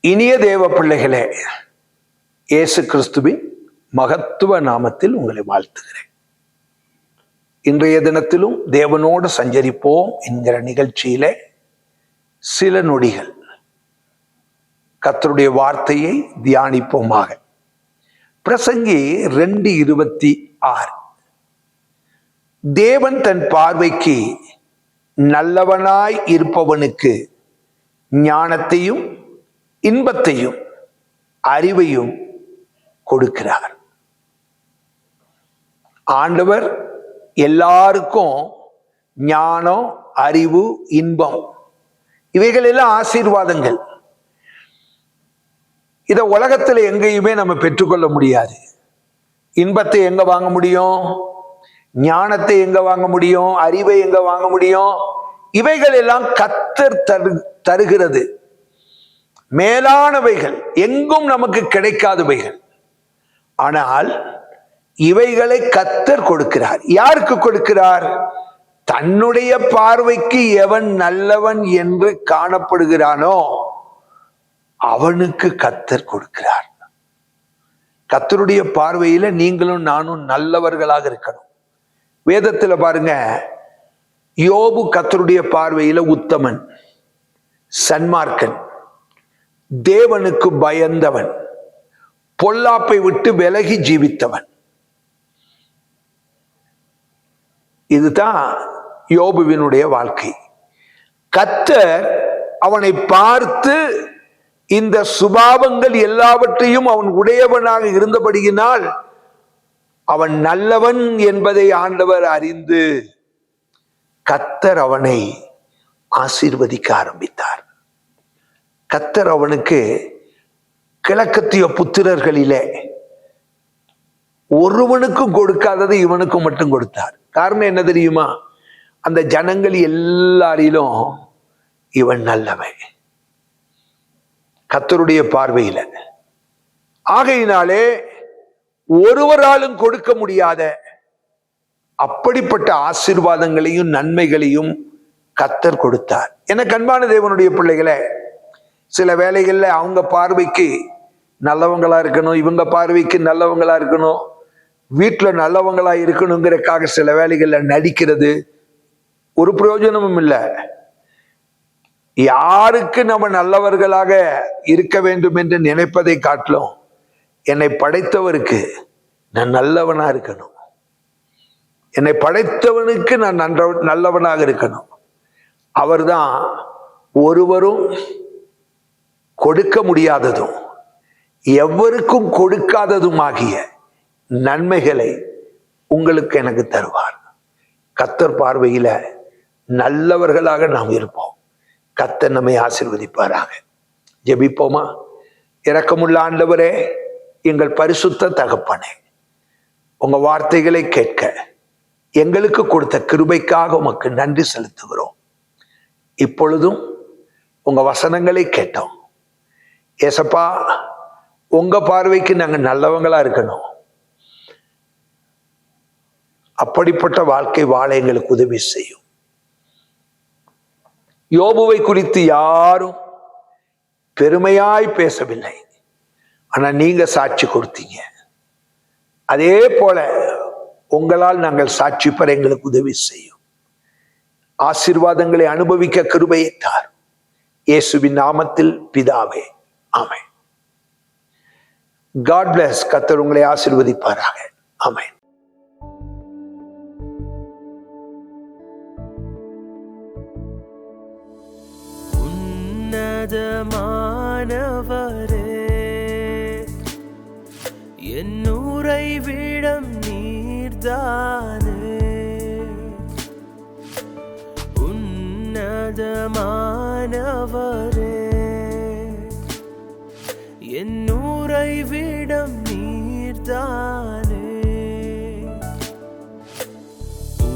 இனிய தேவ பிள்ளைகளே இயேசு கிறிஸ்துவின் மகத்துவ நாமத்தில் உங்களை வாழ்த்துகிறேன். இன்றைய தினத்திலும் தேவனோடு சஞ்சரிப்போம் என்கிற நிகழ்ச்சியிலே சில நொடிகள். கத்தருடைய வார்த்தையை தியானிப்போமாக. பிரசங்கி ரெண்டு இருபத்தி ஆறு. தேவன் தன் பார்வைக்கு நல்லவனாய் இருப்பவனுக்கு ஞானத்தையும் இன்பத்தையும் அறிவையும் கொடுக்கிறார். ஆண்டவர் எல்லாருக்கும் ஞானம் அறிவு இன்பம் இவைகள் எல்லாம் ஆசீர்வாதங்கள். இத உலகத்துல எங்கேயுமே நம்ம பெற்றுக்கொள்ள முடியாது. இன்பத்தை எங்க வாங்க முடியும்? ஞானத்தை எங்க வாங்க முடியும்? அறிவை எங்க வாங்க முடியும்? இவைகள் எல்லாம் கத்தர் தரு தருகிறது. மேலானவைகள் எங்கும் நமக்கு கிடைக்காதவைகள். ஆனால் இவைகளை கத்தர் கொடுக்கிறார். யாருக்கு கொடுக்கிறார்? தன்னுடைய பார்வைக்கு எவன் நல்லவன் என்று காணப்படுகிறானோ அவனுக்கு கத்தர் கொடுக்கிறார். கத்தருடைய பார்வையில நீங்களும் நானும் நல்லவர்களாக இருக்கணும். வேதத்துல பாருங்க யோபு கத்தருடைய பார்வையில உத்தமன் சன்மார்க்கன். தேவனுக்கு பயந்தவன். பொல்லாப்பை விட்டு விலகி ஜீவித்தவன். இதுதான் யோபுவினுடைய வாழ்க்கை. கத்தர் அவனை பார்த்து இந்த சுபாவங்கள் எல்லாவற்றையும் அவன் உடையவனாக இருந்தபடியினால் அவன் நல்லவன் என்பதை ஆண்டவர் அறிந்து கத்தர் அவனை ஆசீர்வதிக்க ஆரம்பித்தார். கத்தர் அவனுக்கு கிழக்கத்திய புத்திரர்களிலே ஒருவனுக்கும் கொடுக்காதது இவனுக்கும் மட்டும் கொடுத்தார். காரணம் என்ன தெரியுமா? அந்த ஜனங்கள் எல்லாரிலும் இவன் நல்லவன். கத்தருடைய பார்வையில. ஆகையினாலே ஒருவராலும் கொடுக்க முடியாத அப்படிப்பட்ட ஆசீர்வாதங்களையும் நன்மைகளையும் கத்தர் கொடுத்தார். என கண்பான தேவனுடைய பிள்ளைகளை சில வேலைகளில் அவங்க பார்வைக்கு நல்லவங்களா இருக்கணும் இவங்க பார்வைக்கு நல்லவங்களா இருக்கணும் வீட்டில் நல்லவங்களா இருக்கணுங்கிறக்காக சில வேலைகளில் நடிக்கிறது ஒரு பிரயோஜனமும் இல்லை. யாருக்கு நம்ம நல்லவர்களாக இருக்க வேண்டும் என்று நினைப்பதை காட்டிலும் என்னை படைத்தவருக்கு நான் நல்லவனா இருக்கணும். என்னை படைத்தவனுக்கு நான் நன்ற நல்லவனாக இருக்கணும். அவர்தான் ஒருவரும் கொடுக்க முடியாததும் எவருக்கும் கொடுக்காததுமாகிய நன்மைகளை உங்களுக்கு எனக்கு தருவார். கத்தர் பார்வையில் நல்லவர்களாக நாம் இருப்போம். கத்தர் நம்மை ஆசிர்வதிப்பாராக. ஜெபிப்போமா? இரக்கமுள்ள ஆண்டவரே எங்கள் பரிசுத்த தகப்பனே உங்கள் வார்த்தைகளை கேட்க எங்களுக்கு கொடுத்த கிருபைக்காக உமக்கு நன்றி செலுத்துகிறோம். இப்பொழுதும் உங்கள் வசனங்களை கேட்டோம். ஏசப்பா உங்க பார்வைக்கு நாங்க நல்லவங்களா இருக்கணும். அப்படிப்பட்ட வாழ்க்கை வாழ எங்களுக்கு உதவி செய்யும். யோபுவை குறித்து யாரும் பெருமையாய் பேசவில்லை. ஆனா நீங்க சாட்சி கொடுத்தீங்க. அதே போல உங்களால் நாங்கள் சாட்சி பெற எங்களுக்கு உதவி செய்யும். ஆசீர்வாதங்களை அனுபவிக்க கிருபையை தார் இயேசுவின் நாமத்தில் பிதாவே. ஆமை காட் பிளஸ் கத்தர் உங்களை ஆசிர்வதிப்பாராக. ஆமை உன்னதமானவரே என்னுரை விடம் நீர்தானே. உன்னதமானவர் என் நூரை விடம் நீர்தானே?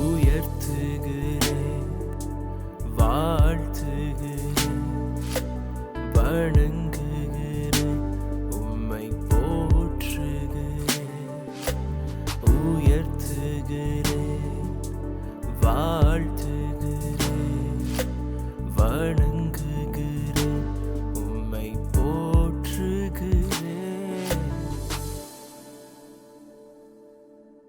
உயர்த்துகிறேன் வாழ்த்துகிறேன் வணங்குகிறேன் உம்மை போற்றுகிறேன். உயர்த்துகிறேன் வாழ்த்துகிறேன் வணங்கு